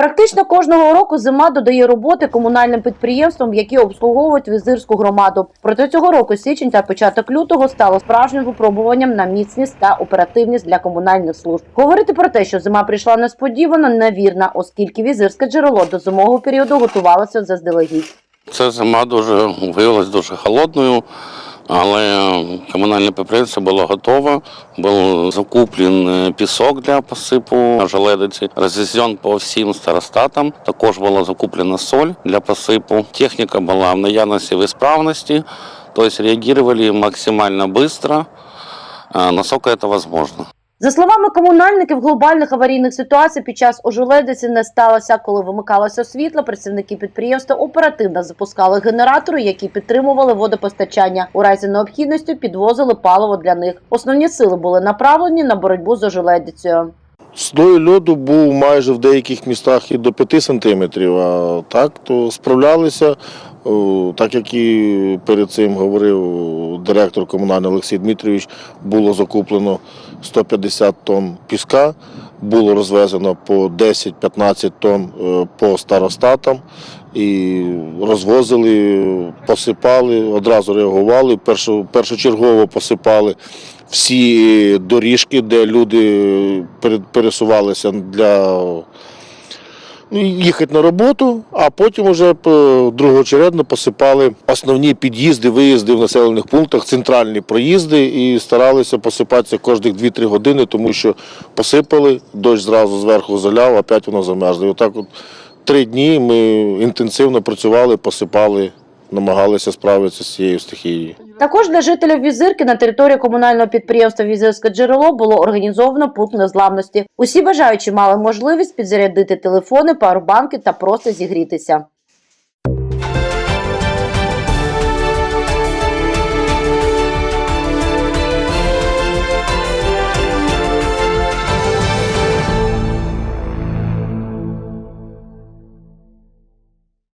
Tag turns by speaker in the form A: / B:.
A: Практично кожного року зима додає роботи комунальним підприємствам, які обслуговують візирську громаду. Проте цього року січень та початок лютого стало справжнім випробуванням на міцність та оперативність для комунальних служб. Говорити про те, що зима прийшла несподівано, невірно, оскільки візирське джерело до зимового періоду готувалося заздалегідь.
B: Ця зима дуже виявилася дуже холодною, але комунальне підприємство було готове. Був закуплений пісок для посипу желедиці, розвезен по всім старостатам. Також була закуплена соль для посипу. Техніка була в наявності в ісправності, тобто реагували максимально швидко, наскільки це можливо.
A: За словами комунальників, глобальних аварійних ситуацій під час ожеледиці не сталося. Коли вимикалося світло, працівники підприємства оперативно запускали генератори, які підтримували водопостачання. У разі необхідності підвозили паливо для них. Основні сили були направлені на боротьбу з ожеледицею.
C: Слой льоду був майже в деяких містах і до 5 сантиметрів, а так то справлялися, так як і перед цим говорив директор комунальний Олексій Дмитрович, було закуплено 150 тонн піска, було розвезено по 10-15 тонн е, по старостатам. І розвозили, посипали, одразу реагували, першочергово посипали всі доріжки, де люди пере- пересувалися для їхати на роботу, а потім вже другочередно посипали основні під'їзди, виїзди в населених пунктах, центральні проїзди і старалися посипатися кожних 2-3 години, тому що посипали, дощ зразу зверху заляв, опять воно замерзло. І отак от три дні ми інтенсивно працювали, посипали, намагалися справитися з цією стихією.
A: Також для жителів візирки на території комунального підприємства Візирське джерело було організовано пункт незламності. Усі бажаючі мали можливість підзарядити телефони, парубанки та просто зігрітися.